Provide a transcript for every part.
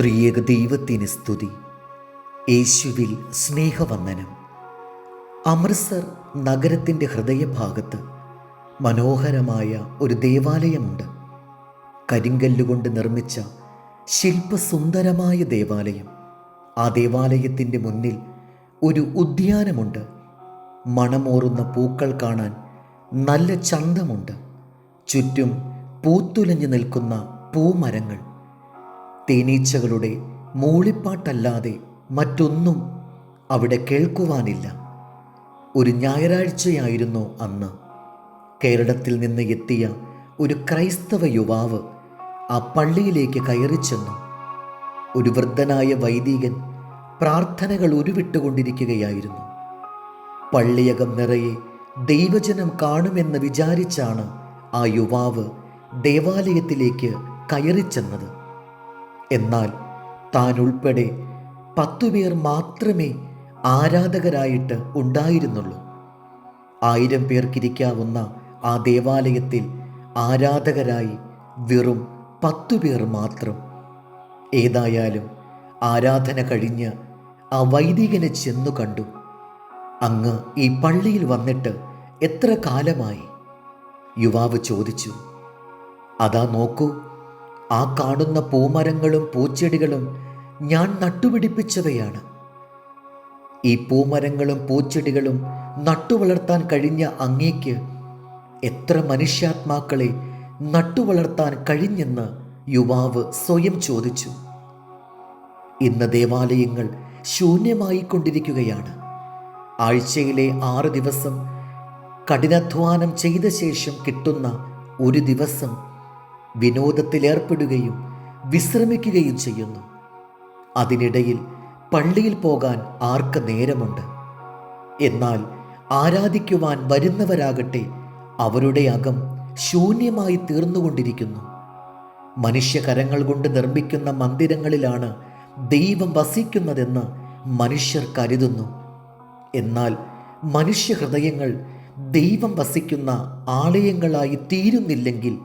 ത്രിയേക ദൈവത്തിന് സ്തുതി. യേശുവിൽ സ്നേഹവന്ദനം. അമൃത്സർ നഗരത്തിന്റെ ഹൃദയഭാഗത്ത് മനോഹരമായ ഒരു ദേവാലയമുണ്ട്. കരിങ്കല്ലുകൊണ്ട് നിർമ്മിച്ച ശില്പസുന്ദരമായ ദേവാലയം. ആ ദേവാലയത്തിന്റെ മുന്നിൽ ഒരു ഉദ്യാനമുണ്ട്. മണമോറുന്ന പൂക്കൾ കാണാൻ നല്ല ചന്തമുണ്ട്. ചുറ്റും പൂത്തുലഞ്ഞു നിൽക്കുന്ന പൂമരങ്ങൾ. തേനീച്ചകളുടെ മൂളിപ്പാട്ടല്ലാതെ മറ്റൊന്നും അവിടെ കേൾക്കുവാനില്ല. ഒരു ഞായറാഴ്ചയായിരുന്നു അന്ന്. കേരളത്തിൽ നിന്ന് എത്തിയ ഒരു ക്രൈസ്തവ യുവാവ് ആ പള്ളിയിലേക്ക് കയറി ചെന്നു ഒരു വൃദ്ധനായ വൈദികൻ പ്രാർത്ഥനകൾ ഉരുവിട്ടുകൊണ്ടിരിക്കുകയായിരുന്നു. പള്ളിയകം നിറയെ ദൈവജനം കാണുമെന്ന് വിചാരിച്ചാണ് ആ യുവാവ് ദേവാലയത്തിലേക്ക് കയറിച്ചെന്നത്. എന്നാൽ താൻ ഉൾപ്പെടെ പത്തുപേർ മാത്രമേ ആരാധകരായിട്ട് ഉണ്ടായിരുന്നുള്ളൂ. ആയിരം പേർക്കിരിക്കാവുന്ന ആ ദേവാലയത്തിൽ ആരാധകരായി വെറും പത്തുപേർ മാത്രം. ഏതായാലും ആരാധന കഴിഞ്ഞ് ആ വൈദികനെ ചെന്നു കണ്ടു. അങ്ങ് ഈ പള്ളിയിൽ വന്നിട്ട് എത്ര കാലമായി? യുവാവ് ചോദിച്ചു. അതാ നോക്കൂ ആ കാണുന്ന പൂമരങ്ങളും പൂച്ചെടികളും ഞാൻ നട്ടുപിടിപ്പിച്ചവയാണ്. ഈ പൂമരങ്ങളും പൂച്ചെടികളും നട്ടുവളർത്താൻ കഴിഞ്ഞ അങ്ങേക്ക് എത്ര മനുഷ്യാത്മാക്കളെ നട്ടുവളർത്താൻ കഴിഞ്ഞെന്ന് യുവാവ് സ്വയം ചോദിച്ചു. ഇന്ന് ദേവാലയങ്ങൾ ശൂന്യമായിക്കൊണ്ടിരിക്കുകയാണ്. ആഴ്ചയിലെ ആറ് ദിവസം കഠിനാധ്വാനം ചെയ്ത ശേഷം കിട്ടുന്ന ഒരു ദിവസം വിനോദത്തിലേർപ്പെടുകയും വിശ്രമിക്കുകയും ചെയ്യുന്നു. അതിനിടയിൽ പള്ളിയിൽ പോകാൻ ആർക്ക് നേരമുണ്ട്? എന്നാൽ ആരാധിക്കുവാൻ വരുന്നവരാകട്ടെ അവരുടെ അകം ശൂന്യമായി തീർന്നുകൊണ്ടിരിക്കുന്നു. മനുഷ്യകരങ്ങൾ കൊണ്ട് നിർമ്മിക്കുന്ന മന്ദിരങ്ങളിലാണ് ദൈവം വസിക്കുന്നതെന്ന് മനുഷ്യർ കരുതുന്നു. എന്നാൽ മനുഷ്യഹൃദയങ്ങൾ ദൈവം വസിക്കുന്ന ആലയങ്ങളായി തീരുന്നില്ലെങ്കിൽ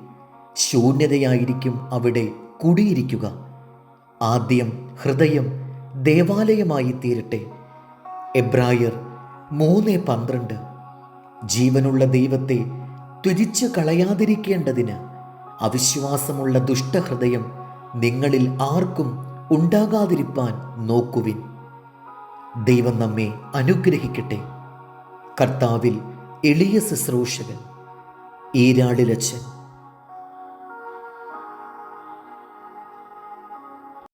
ശൂന്യതയായിരിക്കും അവിടെ കുടിയിരിക്കുക. ആദ്യം ഹൃദയം ദേവാലയമായി തീരട്ടെ എബ്രായർ മൂന്ന് പന്ത്രണ്ട്. ജീവനുള്ള ദൈവത്തെ ത്യജിച്ച് കളയാതിരിക്കേണ്ടതിന് അവിശ്വാസമുള്ള ദുഷ്ടഹൃദയം നിങ്ങളിൽ ആർക്കും ഉണ്ടാകാതിരിപ്പാൻ നോക്കുവിൻ. ദൈവം നമ്മെ അനുഗ്രഹിക്കട്ടെ. കർത്താവിൽ എളിയ ശുശ്രൂഷകൻ ഈരാളിലച്ചൻ